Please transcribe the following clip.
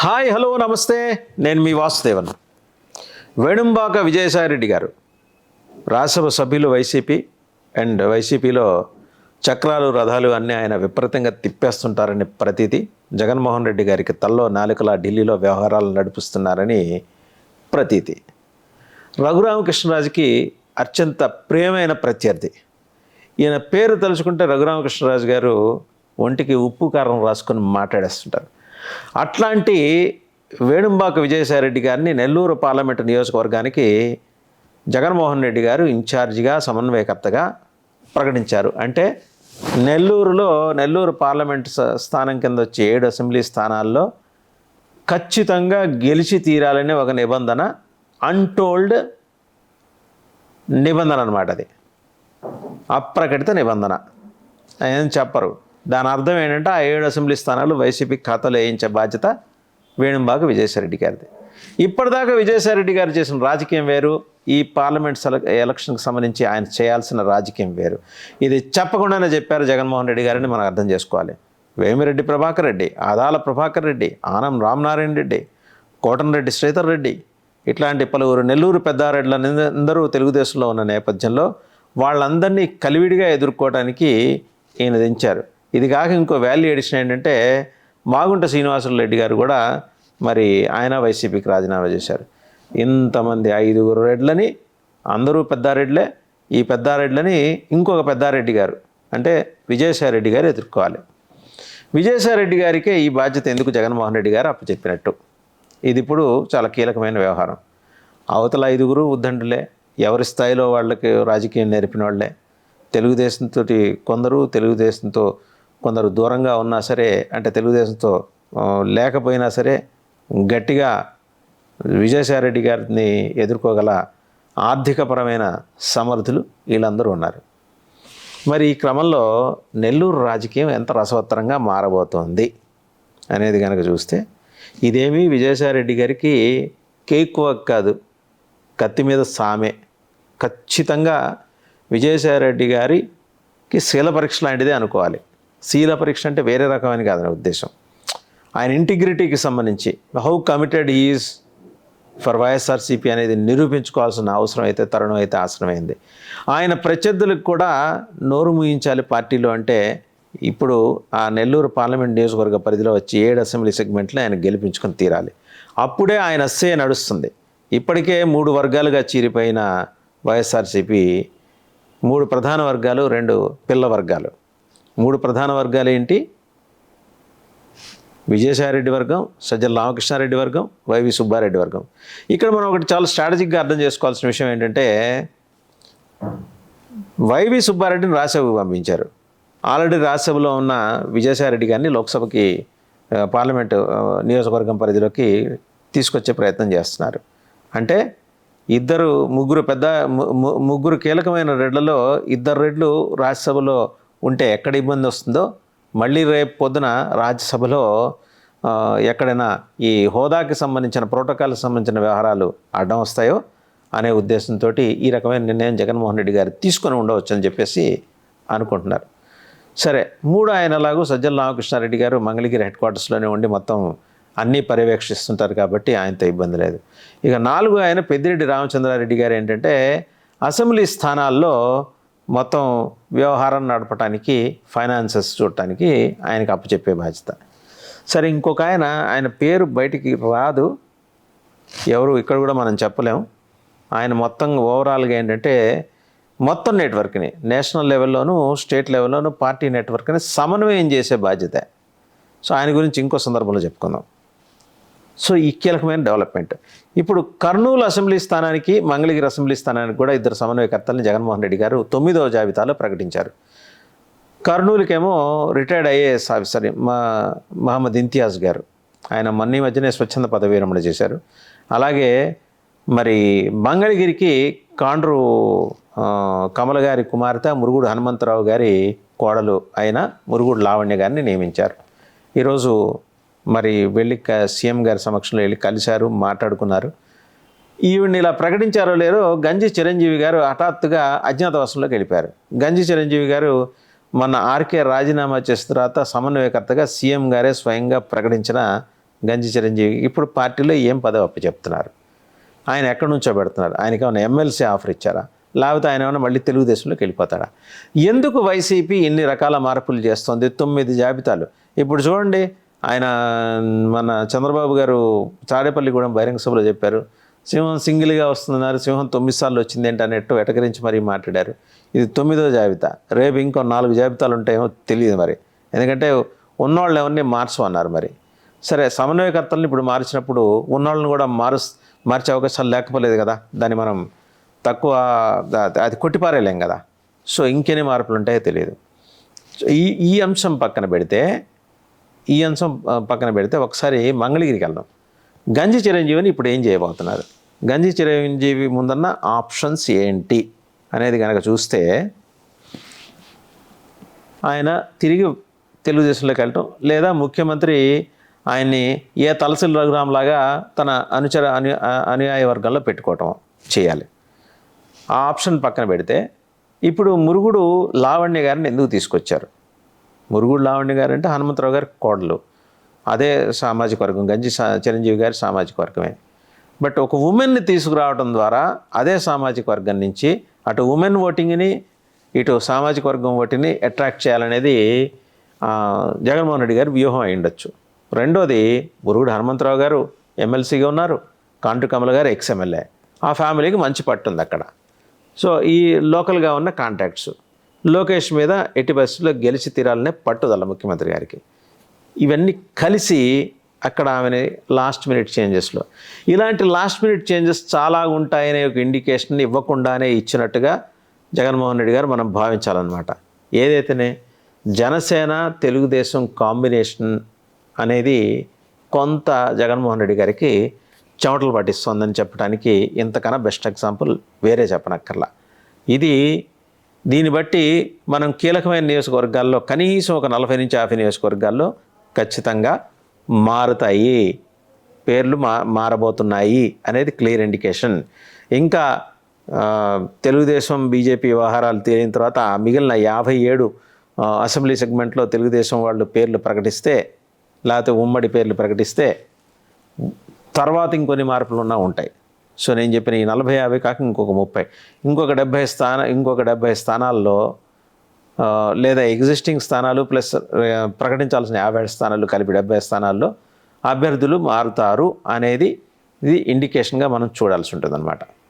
Hi hello నమస్తే. నేను మీ వాసుదేవన్. వేణుంబాక విజయసాయిరెడ్డి గారు రాజ్యసభ సభ్యులు వైసీపీ అండ్ వైసీపీలో చక్రాలు రథాలు అన్నీ ఆయన విపరీతంగా తిప్పేస్తుంటారని ప్రతీతి. జగన్మోహన్ రెడ్డి గారికి తల్లో నాలుకలా ఢిల్లీలో వ్యవహారాలు నడిపిస్తున్నారని ప్రతీతి. రఘురామకృష్ణరాజుకి అత్యంత ప్రియమైన ప్రత్యర్థి. ఈయన పేరు తలుచుకుంటే రఘురామకృష్ణరాజు గారు ఒంటికి ఉప్పు కారం రాసుకొని మాట్లాడేస్తుంటారు. అట్లాంటి వేణుంబాక విజయసాయిరెడ్డి గారిని నెల్లూరు పార్లమెంటు నియోజకవర్గానికి జగన్మోహన్ రెడ్డి గారు ఇన్ఛార్జిగా సమన్వయకర్తగా ప్రకటించారు. అంటే నెల్లూరులో నెల్లూరు పార్లమెంట్ స్థానం కింద వచ్చే ఏడు అసెంబ్లీ స్థానాల్లో ఖచ్చితంగా గెలిచి తీరాలనే ఒక నిబంధన అన్టోల్డ్ నిబంధన అనమాట అది. అప్రకటిత నిబంధన. ఏం చెప్పరు. దాని అర్థం ఏంటంటే ఆ ఏడు అసెంబ్లీ స్థానాలు వైసీపీ ఖాతాలో వేయించే బాధ్యత వేణుంబాక విజయసాయిరెడ్డి గారిది. ఇప్పటిదాకా విజయసాయిరెడ్డి గారు చేసిన రాజకీయం వేరు. ఈ పార్లమెంట్ సెల ఎలక్షన్కి సంబంధించి ఆయన చేయాల్సిన రాజకీయం వేరు. ఇది చెప్పకుండానే చెప్పారు జగన్మోహన్ రెడ్డి గారిని మనం అర్థం చేసుకోవాలి. వేమిరెడ్డి ప్రభాకర్ రెడ్డి ఆదాల ప్రభాకర్ రెడ్డి ఆనం రామనారాయణ రెడ్డి కోటనరెడ్డి శ్రీధర్ రెడ్డి ఇట్లాంటి పలువురు నెల్లూరు పెద్దారెడ్ల అందరూ తెలుగుదేశంలో ఉన్న నేపథ్యంలో వాళ్ళందరినీ కలివిడిగా ఎదుర్కోవడానికి ఈయన దించారు. ఇది కాక ఇంకో వాల్యూ ఎడిషన్ ఏంటంటే మాగుంట శ్రీనివాసులు రెడ్డి గారు కూడా మరి ఆయన వైసీపీకి రాజీనామా చేశారు. ఇంతమంది ఐదుగురు రెడ్లని అందరూ పెద్దారెడ్లే ఈ పెద్దారెడ్లని ఇంకొక పెద్దారెడ్డి గారు అంటే విజయసాయిరెడ్డి గారు ఎదుర్కోవాలి. విజయసాయిరెడ్డి గారికే ఈ బాధ్యత ఎందుకు జగన్మోహన్ రెడ్డి గారు అప్పచెప్పినట్టు? ఇది ఇప్పుడు చాలా కీలకమైన వ్యవహారం. అవతల ఐదుగురు ఉద్దండులే ఎవరి స్థాయిలో వాళ్ళకి రాజకీయం నేర్పిన వాళ్ళే తెలుగుదేశంతో కొందరు తెలుగుదేశంతో కొందరు దూరంగా ఉన్నా సరే అంటే తెలుగుదేశంతో లేకపోయినా సరే గట్టిగా విజయసాయిరెడ్డి గారిని ఎదుర్కోగల ఆర్థికపరమైన సమర్థులు వీళ్ళందరూ ఉన్నారు. మరి ఈ క్రమంలో నెల్లూరు రాజకీయం ఎంత రసవత్తరంగా మారబోతోంది అనేది కనుక చూస్తే ఇదేమీ విజయసాయిరెడ్డి గారికి కేక్ వర్క్ కాదు కత్తి మీద సామే. ఖచ్చితంగా విజయసాయిరెడ్డి గారికి శీల పరీక్ష లాంటిదే అనుకోవాలి. శీల పరీక్ష అంటే వేరే రకమైన కాదని ఉద్దేశం. ఆయన ఇంటిగ్రిటీకి సంబంధించి how committed is for YSRCP అనేది నిరూపించుకోవాల్సిన అవసరం అయితే తరుణం అయితే ఆసనమైంది. ఆయన ప్రత్యర్థులకు కూడా నోరు ముయించాలి పార్టీలో అంటే ఇప్పుడు ఆ నెల్లూరు పార్లమెంట్ నియోజకవర్గ పరిధిలో వచ్చి ఏడు అసెంబ్లీ సెగ్మెంట్లో ఆయన గెలిపించుకొని తీరాలి. అప్పుడే ఆయన అస్సే నడుస్తుంది. ఇప్పటికే మూడు వర్గాలుగా చీరిపోయిన వైఎస్ఆర్సీపీ మూడు ప్రధాన వర్గాలు రెండు పిల్ల వర్గాలు. మూడు ప్రధాన వర్గాలు ఏంటి? విజయసాయిరెడ్డి వర్గం సజ్జల రామకృష్ణారెడ్డి వర్గం వైవి సుబ్బారెడ్డి వర్గం. ఇక్కడ మనం ఒకటి చాలా స్ట్రాటజిక్గా అర్థం చేసుకోవాల్సిన విషయం ఏంటంటే వైవి సుబ్బారెడ్డిని రాజ్యసభకు పంపించారు. ఆల్రెడీ రాజ్యసభలో ఉన్న విజయసాయిరెడ్డి గారిని లోక్సభకి పార్లమెంట్ నియోజకవర్గం పరిధిలోకి తీసుకొచ్చే ప్రయత్నం చేస్తున్నారు. అంటే ఇద్దరు ముగ్గురు పెద్ద ము- ముగ్గురు కీలకమైన రెడ్లలో ఇద్దరు రెడ్లు రాజ్యసభలో ఉంటే ఎక్కడ ఇబ్బంది వస్తుందో మళ్ళీ రేపు పొద్దున రాజ్యసభలో ఎక్కడైనా ఈ హోదాకి సంబంధించిన ప్రోటోకాల్కి సంబంధించిన వ్యవహారాలు అడ్డం వస్తాయో అనే ఉద్దేశంతో ఈ రకమైన నిర్ణయం జగన్మోహన్ రెడ్డి గారు తీసుకొని ఉండవచ్చు అని చెప్పేసి అనుకుంటున్నారు. సరే మూడు ఆయన ఎలాగో సజ్జల రామకృష్ణారెడ్డి గారు మంగళగిరి హెడ్ క్వార్టర్స్లోనే ఉండి మొత్తం అన్నీ పర్యవేక్షిస్తుంటారు కాబట్టి ఆయనతో ఇబ్బంది లేదు. ఇక నాలుగు ఆయన పెద్దిరెడ్డి రామచంద్రారెడ్డి గారు ఏంటంటే అసెంబ్లీ స్థానాల్లో మొత్తం వ్యవహారం నడపడానికి ఫైనాన్సెస్ చూడటానికి ఆయనకు అప్పచెప్పే బాధ్యత. సరే ఇంకొక ఆయన ఆయన పేరు బయటికి రాదు. ఎవరు ఇక్కడ కూడా మనం చెప్పలేము ఆయన మొత్తం ఓవరాల్గా ఏంటంటే మొత్తం నెట్వర్క్ని నేషనల్ లెవెల్లోనూ స్టేట్ లెవెల్లోనూ పార్టీ నెట్వర్క్ని సమన్వయం చేసే బాధ్యత. సో ఆయన గురించి ఇంకో సందర్భంలో చెప్పుకుందాం. సో ఈ కీలకమైన డెవలప్మెంట్. ఇప్పుడు కర్నూలు అసెంబ్లీ స్థానానికి మంగళగిరి అసెంబ్లీ స్థానానికి కూడా ఇద్దరు సమన్వయకర్తలను జగన్మోహన్ రెడ్డి గారు తొమ్మిదవ జాబితాలో ప్రకటించారు. కర్నూలుకేమో రిటైర్డ్ ఐఏఎస్ ఆఫీసర్ మా మహమ్మద్ ఇంతియాజ్ గారు. ఆయన మొన్న మధ్యనే స్వచ్ఛంద పదవి విరమణ చేశారు. అలాగే మరి మంగళగిరికి కాండ్రు కమల గారి కుమార్తె మురుగుడు హనుమంతరావు గారి కోడలు అయిన మురుగుడు లావణ్య గారిని నియమించారు. ఈరోజు మరి వెళ్ళి క- సీఎం గారి సమక్షంలో వెళ్ళి కలిశారు మాట్లాడుకున్నారు. ఈవిడ్ని ఇలా ప్రకటించారో లేరు గంజి చిరంజీవి గారు హఠాత్తుగా అజ్ఞాతవాసంలోకి వెళ్ళిపోయారు. గంజి చిరంజీవి గారు మన ఆర్కే రాజీనామా చేసిన తర్వాత సమన్వయకర్తగా సీఎం గారే స్వయంగా ప్రకటించిన గంజి చిరంజీవి ఇప్పుడు పార్టీలో ఏం పదవి అప్పు చెప్తున్నారు ఆయన ఎక్కడి నుంచో పెడుతున్నారు? ఆయనకి ఏమైనా ఎమ్మెల్సీ ఆఫర్ ఇచ్చారా? లేకపోతే ఆయన ఏమైనా మళ్ళీ తెలుగుదేశంలోకి వెళ్ళిపోతాడా? ఎందుకు వైసీపీ ఇన్ని రకాల మార్పులు చేస్తుంది? తొమ్మిది జాబితాలు. ఇప్పుడు చూడండి ఆయన మన చంద్రబాబు గారు తాడేపల్లిగూడెం బహిరంగ సభలో చెప్పారు సింహం సింగిల్గా వస్తున్నారు సింహం తొమ్మిది సార్లు వచ్చింది ఏంటి అన్నట్టు ఎటకరించి మరీ మాట్లాడారు. ఇది తొమ్మిదో జాబితా రేపు ఇంకో నాలుగు జాబితాలు ఉంటాయేమో తెలియదు మరి. ఎందుకంటే ఉన్నవాళ్ళు ఎవరిని మార్చమన్నారు మరి. సరే సమన్వయకర్తలను ఇప్పుడు మార్చినప్పుడు ఉన్నవాళ్ళని కూడా మారు మార్చే అవకాశాలు లేకపోలేదు కదా. దాన్ని మనం తక్కువ అది కొట్టిపారేయలేం కదా. సో ఇంకెన్ని మార్పులు ఉంటాయో తెలియదు. సో ఈ ఈ అంశం పక్కన పెడితే ఈ అంశం పక్కన పెడితే ఒకసారి మంగళగిరికి వెళ్దాం. గంజి చిరంజీవిని ఇప్పుడు ఏం చేయబోతున్నారు? గంజి చిరంజీవి ముందన్న ఆప్షన్స్ ఏంటి అనేది కనుక చూస్తే ఆయన తిరిగి తెలుగుదేశంలోకి వెళ్ళటం లేదా ముఖ్యమంత్రి ఆయన్ని ఏ తలసిల్ రఘురామ్ లాగా తన అనుచర అను అనుయాయ వర్గంలో పెట్టుకోవటం చేయాలి. ఆ ఆప్షన్ పక్కన పెడితే ఇప్పుడు మురుగుడు లావణ్య గారిని ఎందుకు తీసుకొచ్చారు? మురుగుడు లావణ్య గారు అంటే హనుమంతరావు గారి కోడలు. అదే సామాజిక వర్గం. గంజి చిరంజీవి గారి సామాజిక వర్గమే. బట్ ఒక ఉమెన్ని తీసుకురావడం ద్వారా అదే సామాజిక వర్గం నుంచి అటు ఉమెన్ ఓటింగ్ని ఇటు సామాజిక వర్గం ఓటింగ్ని అట్రాక్ట్ చేయాలనేది జగన్మోహన్ రెడ్డి గారి వ్యూహం అయి ఉండొచ్చు. రెండోది మురుగుడు హనుమంతరావు గారు ఎమ్మెల్సీగా ఉన్నారు. కాంటు కమల గారు ఎక్స్ ఎమ్మెల్యే. ఆ ఫ్యామిలీకి మంచి పట్టుంది అక్కడ. సో ఈ లోకల్గా ఉన్న కాంటాక్ట్స్. లోకేష్ మీద ఎట్టి పరిస్థితుల్లో గెలిచి తీరాలనే పట్టుదల ముఖ్యమంత్రి గారికి. ఇవన్నీ కలిసి అక్కడ ఆమెని లాస్ట్ మినిట్ చేంజెస్లో ఇలాంటి లాస్ట్ మినిట్ చేంజెస్ చాలా ఉంటాయనే ఒక ఇండికేషన్ ఇవ్వకుండానే ఇచ్చినట్టుగా జగన్మోహన్ రెడ్డి గారు మనం భావించాలన్నమాట. ఏదైతేనే జనసేన తెలుగుదేశం కాంబినేషన్ అనేది కొంత జగన్మోహన్ రెడ్డి గారికి చెమటలు పట్టిస్తుందని చెప్పడానికి ఇంతకన్నా బెస్ట్ ఎగ్జాంపుల్ వేరే చెప్పనక్కర్లా. ఇది దీన్ని బట్టి మనం కీలకమైన నియోజకవర్గాల్లో కనీసం ఒక నలభై నుంచి యాభై నియోజకవర్గాల్లో ఖచ్చితంగా మారుతాయి. పేర్లు మా మారబోతున్నాయి అనేది క్లియర్ ఇండికేషన్. ఇంకా తెలుగుదేశం బీజేపీ వ్యవహారాలు తేలిన తర్వాత మిగిలిన యాభై ఏడు అసెంబ్లీ సెగ్మెంట్లో తెలుగుదేశం వాళ్ళు పేర్లు ప్రకటిస్తే లేకపోతే ఉమ్మడి పేర్లు ప్రకటిస్తే తర్వాత ఇంకొన్ని మార్పులు ఉన్నా ఉంటాయి. సో నేను చెప్పిన ఈ నలభై యాభై కాక ఇంకొక ముప్పై. ఇంకొక డెబ్భై స్థాన ఇంకొక డెబ్భై స్థానాల్లో లేదా ఎగ్జిస్టింగ్ స్థానాలు ప్లస్ ప్రకటించాల్సిన యాభై స్థానాలు కలిపి డెబ్బై స్థానాల్లో అభ్యర్థులు మారుతారు అనేది ఇది ఇండికేషన్గా మనం చూడాల్సి ఉంటుంది